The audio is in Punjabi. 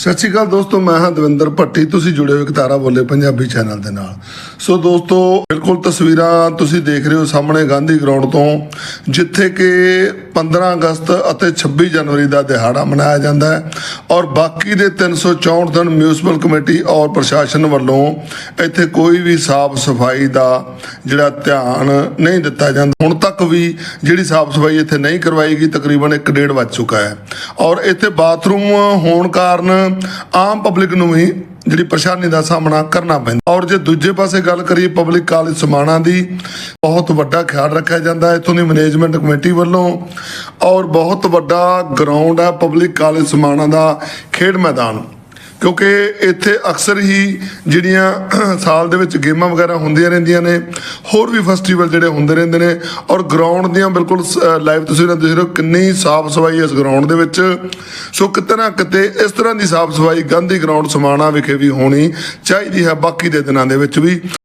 ਸਤਿ ਸ਼੍ਰੀ ਅਕਾਲ ਦੋਸਤੋ, ਮੈਂ ਹਾਂ ਦਵਿੰਦਰ ਭੱਟੀ। ਤੁਸੀਂ ਜੁੜੇ ਹੋ ਤਾਰਾ ਬੋਲੇ ਪੰਜਾਬੀ ਚੈਨਲ ਦੇ ਨਾਲ। ਸੋ ਦੋਸਤੋ, ਬਿਲਕੁਲ ਤਸਵੀਰਾਂ ਤੁਸੀਂ ਦੇਖ ਰਹੇ ਹੋ ਸਾਹਮਣੇ ਗਾਂਧੀ ਗਰਾਊਂਡ ਤੋਂ, ਜਿੱਥੇ ਕਿ 15 ਅਗਸਤ ਅਤੇ 26 ਜਨਵਰੀ ਦਾ ਦਿਹਾੜਾ ਮਨਾਇਆ ਜਾਂਦਾ ਹੈ ਔਰ ਬਾਕੀ ਦੇ 364 ਦਿਨ ਮਿਊਨਿਸਪਲ ਕਮੇਟੀ ਔਰ ਪ੍ਰਸ਼ਾਸਨ ਵੱਲੋਂ ਇੱਥੇ ਕੋਈ ਵੀ ਸਾਫ਼ ਸਫ਼ਾਈ ਦਾ ਜਿਹੜਾ ਧਿਆਨ ਨਹੀਂ ਦਿੱਤਾ ਜਾਂਦਾ। ਹੁਣ ਤੱਕ ਵੀ ਜਿਹੜੀ ਸਾਫ਼ ਸਫ਼ਾਈ ਇੱਥੇ ਨਹੀਂ ਕਰਵਾਈ ਗਈ, ਤਕਰੀਬਨ 1.5 ਵੱਜ ਚੁੱਕਾ ਹੈ। ਔਰ ਇੱਥੇ ਬਾਥਰੂਮ ਹੋਣ ਕਾਰਨ ਆਮ ਪਬਲਿਕ ਨੂੰ ਵੀ ਜਿਹੜੀ ਪਰੇਸ਼ਾਨੀ ਦਾ ਸਾਹਮਣਾ ਕਰਨਾ ਪੈਂਦਾ। ਔਰ ਜੇ ਦੂਜੇ ਪਾਸੇ ਗੱਲ ਕਰੀਏ ਪਬਲਿਕ ਕਾਲਜ ਸਮਾਣਾ ਦੀ, ਬਹੁਤ ਵੱਡਾ ਖਿਆਲ ਰੱਖਿਆ ਜਾਂਦਾ ਹੈ ਇੱਥੋਂ ਦੀ ਮੈਨੇਜਮੈਂਟ ਕਮੇਟੀ ਵੱਲੋਂ। ਔਰ ਬਹੁਤ ਵੱਡਾ ਗਰਾਊਂਡ ਹੈ ਪਬਲਿਕ ਕਾਲਜ ਸਮਾਣਾ ਦਾ ਖੇਡ ਮੈਦਾਨ। ਕਿਉਂਕਿ ਇੱਥੇ ਅਕਸਰ ਹੀ ਜਿਹੜੀਆਂ ਸਾਲ ਦੇ ਵਿੱਚ ਗੇਮਾਂ ਵਗੈਰਾ ਹੁੰਦੀਆਂ ਰਹਿੰਦੀਆਂ ਨੇ, ਹੋਰ ਵੀ ਫੈਸਟੀਵਲ ਜਿਹੜੇ ਹੁੰਦੇ ਰਹਿੰਦੇ ਨੇ ਔਰ ਗਰਾਊਂਡ ਦੀਆਂ ਬਿਲਕੁਲ ਲਾਈਵ ਤਸਵੀਰਾਂ ਦੇਖ ਰਹੇ ਹੋ ਕਿੰਨੀ ਸਾਫ਼ ਸਫ਼ਾਈ ਇਸ ਗਰਾਊਂਡ ਦੇ ਵਿੱਚ। ਸੋ ਕਿਤੇ ਨਾ ਕਿਤੇ ਇਸ ਤਰ੍ਹਾਂ ਦੀ ਸਾਫ਼ ਸਫ਼ਾਈ ਗਾਂਧੀ ਗਰਾਊਂਡ ਸਮਾਣਾ ਵਿਖੇ ਵੀ ਹੋਣੀ ਚਾਹੀਦੀ ਹੈ ਬਾਕੀ ਦੇ ਦਿਨਾਂ ਦੇ ਵਿੱਚ ਵੀ।